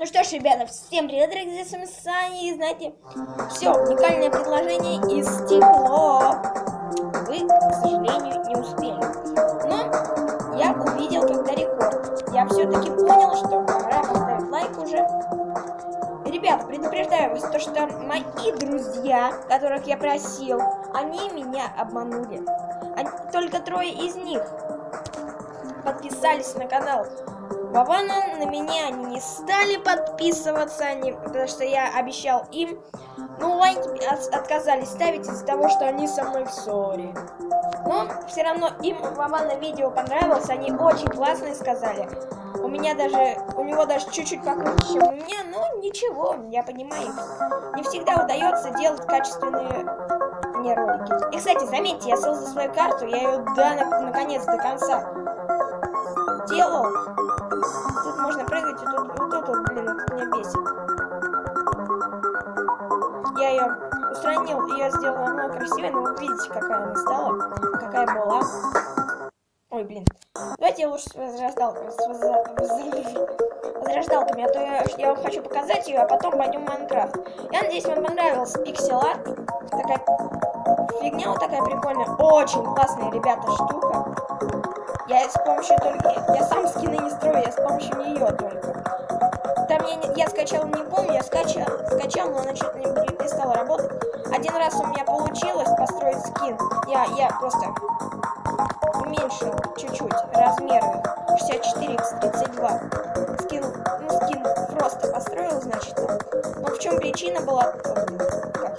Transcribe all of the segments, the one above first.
Ну что ж, ребята, всем привет, дорогие с вами Саня, и знаете, все, уникальное предложение из стекло. Вы, к сожалению, не успели. Но я увидел, когда рекорд. Я все-таки понял, что пора поставить лайк уже. Ребята, предупреждаю вас, то что мои друзья, которых я просил, они меня обманули. Они, только трое из них подписались на канал. Вована на меня они не стали подписываться, они, потому что я обещал им. Ну, лайки от, отказались ставить из-за того, что они со мной в ссоре. Но все равно им Вована видео понравилось, они очень классные сказали. У меня даже, у него даже чуть-чуть покруче, чем у меня, но ничего, я понимаю. Не всегда удается делать качественные мне ролики. И, кстати, заметьте, я создал свою карту, я ее, да, на, наконец, до конца делал. Устранил, ее сделал намного красивее, но вы видите, какая она стала, какая была. Ой, блин. Давайте я лучше возрождалками, с возрождалками, а то я, я вам хочу показать ее, а потом пойдем в Майнкрафт. Я надеюсь, вам понравился пиксель-арт. Такая фигня вот такая прикольная. Очень классная, ребята, штука. Я с помощью только... Я сам скины не строю, я с помощью нее только. Я, не, я скачал, не помню, я скачал, скачал, но она что-то не перестала работать. Один раз у меня получилось построить скин. Я, я просто уменьшил чуть-чуть размеры 64 x 32. Скин, ну, скин просто построил, значит. Но в чем причина была? Как?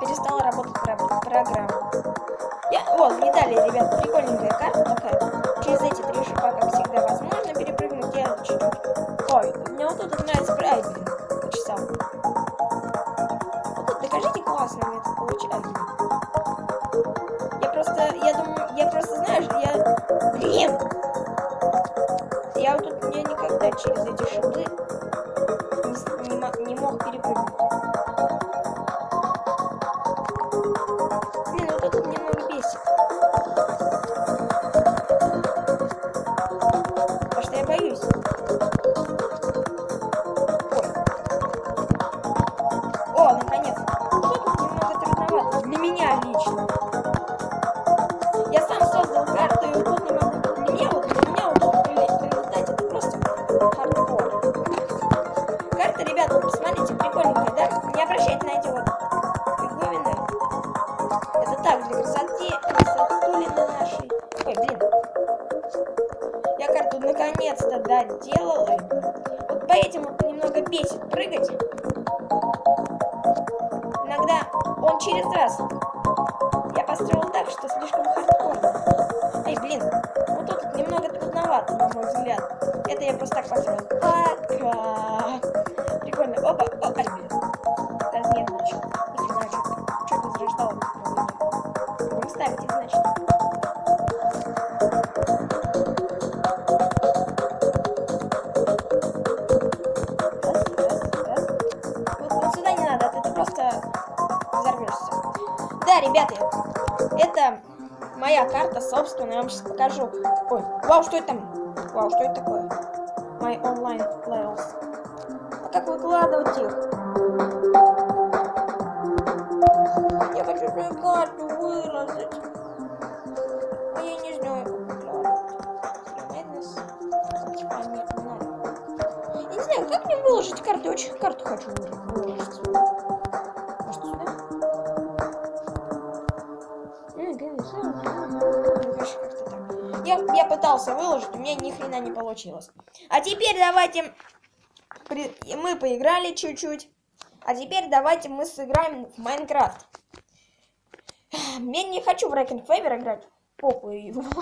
Перестала работать программа. Я, вот, видали, ребят, прикольненькая карта Ой, мне вот тут нравится трудновато, на мой взгляд. Это я просто так построил. Пока. Прикольно. Опа, о, ай, блин. Разнервничал. Ни хрена, что что возрождал. Будем ставить их, значит. Не а. Да, ребята, это моя карта собственная, я вам сейчас покажу. Ой, вау, что это там? Вау, что это такое? My online levels. А как выкладывать их? Я хочу свою карту выложить. А я не знаю. Я не знаю, как мне выложить карту? Я очень карту хочу выложить. Я, я пытался выложить, у меня ни хрена не получилось. А теперь давайте... Мы поиграли чуть-чуть. А теперь давайте мы сыграем в Майнкрафт. Я не хочу в Рэкен Фейвер играть. Похуй его.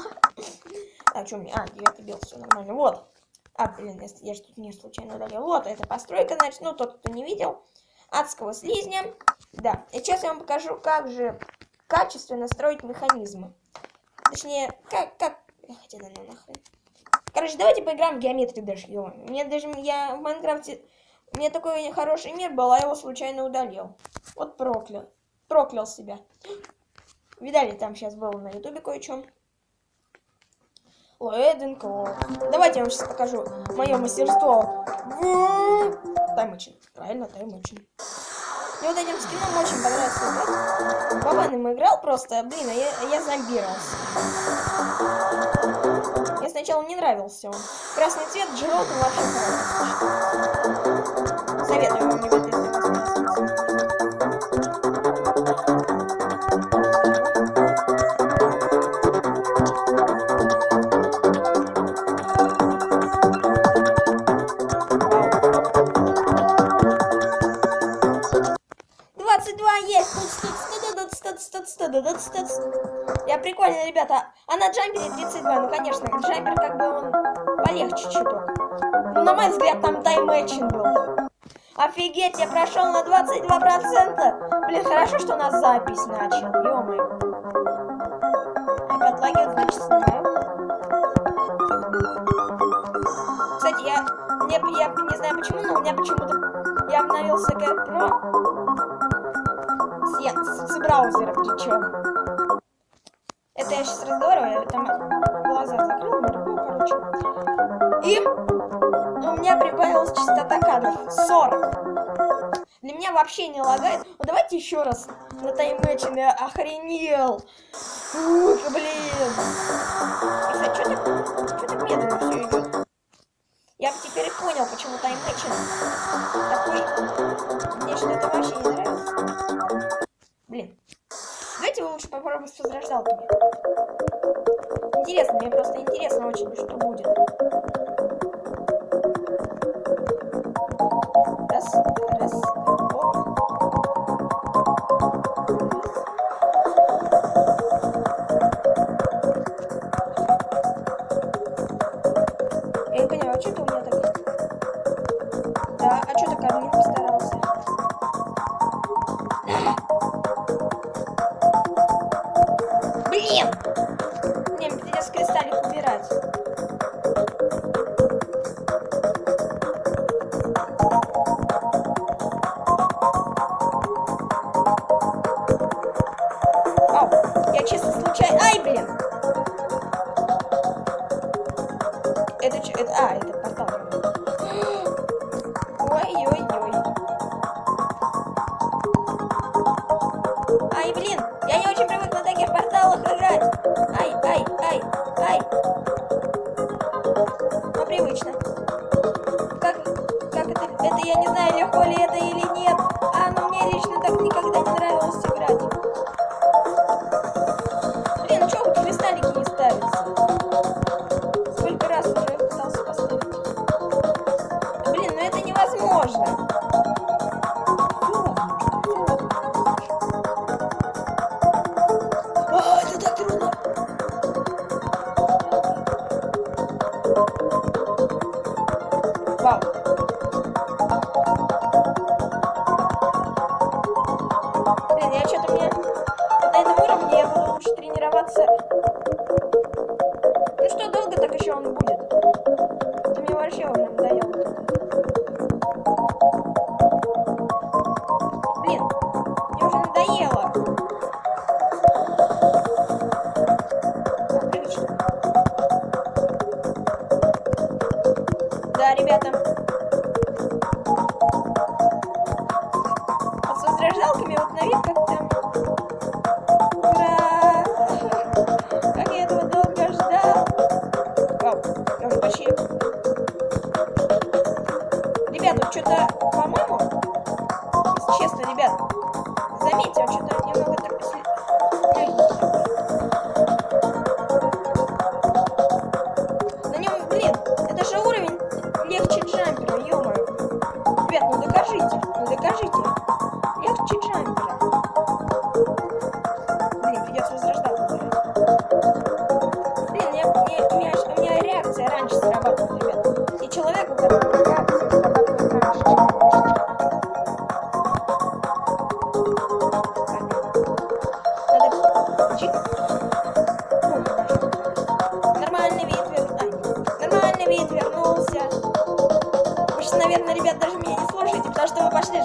А, что мне? А, девятый бил, все нормально. Вот. А, блин, я, я же тут не случайно удалил. Вот, это постройка, значит, ну, тот, кто не видел. Адского слизня. Да, и сейчас я вам покажу, как же качественно строить механизмы. Точнее, как, как... Хотя, да ну нахрен. Короче, давайте поиграем в геометрию даже, ё. Мне даже, я в Майнкрафте, у меня такой хороший мир был, а я его случайно удалил. Вот проклял, проклял себя. Видали, там сейчас было на ютубе кое-что. Лэден Давайте я вам сейчас покажу мое мастерство. Таймочин. Правильно, таймочин. Мне вот этим скином очень понравился играть. Бабаном играл просто, блин, а я, а я зомбировался. Я сначала не нравился он. Красный цвет Джеролду вообще нравится. Советую вам не в этот... Я прикольно, ребята. А на джампере 32, ну, конечно, джампер как бы он полегче чуток. Ну, на мой взгляд, там тайм-мэчинг был. Офигеть, я прошел на 22%. Блин, хорошо, что у нас запись начал, ё-моё. Опять лагерь. Кстати, я, я, я не знаю почему, но у меня почему-то... Я обновился к Pro. С, с, с браузера причем. Это я сейчас разговариваю, а там глаза закрыла, моргу, «Ну, короче. И у меня прибавилась частота кадров. 40. Для меня вообще не лагает. Ну давайте еще раз на таймэче я охренел. Ух, блин. Кстати, что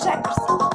James.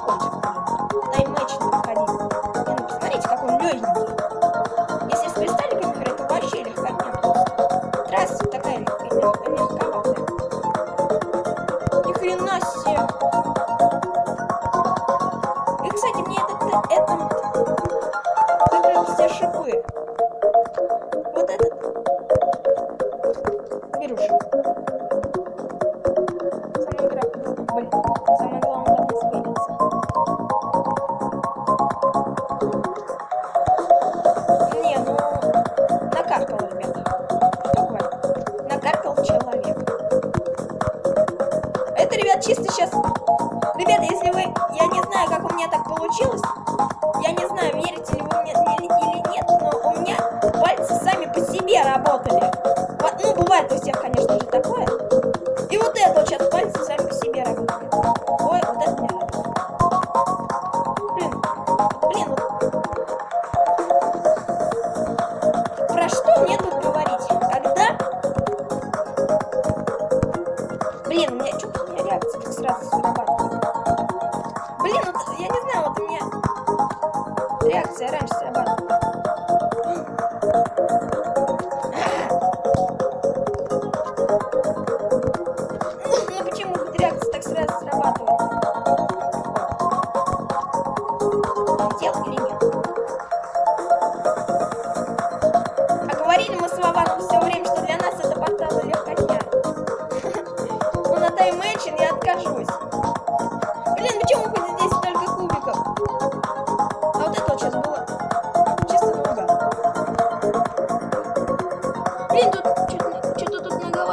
Чисто сейчас... Ребята, если вы... Я не знаю, как у меня так получилось. Я не знаю, верите ли вы мне или, нет, но у меня пальцы сами по себе работали.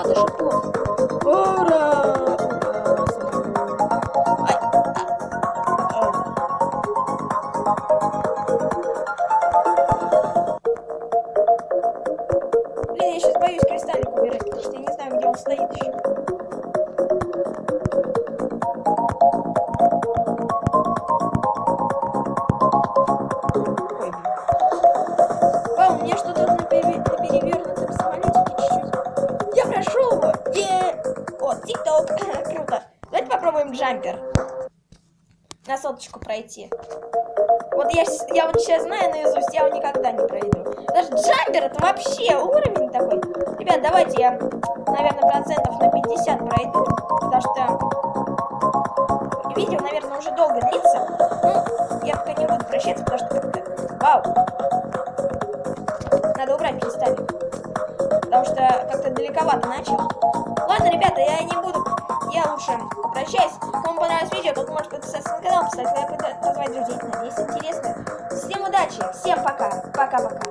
Что-то тут многовато джампер. На соточку пройти. Вот я, я вот сейчас знаю наизусть, я его никогда не пройду. Даже джампер это вообще уровень такой. Ребят, давайте я, наверное, процентов на 50 пройду. Потому что видео, наверное, уже долго длится. Ну, я пока не буду прощаться, потому что как-то... Вау! Надо убрать кристаллик. Потому что как-то далековато начал. Друзей. Надеюсь, интересно. Всем удачи, всем пока. Пока-пока.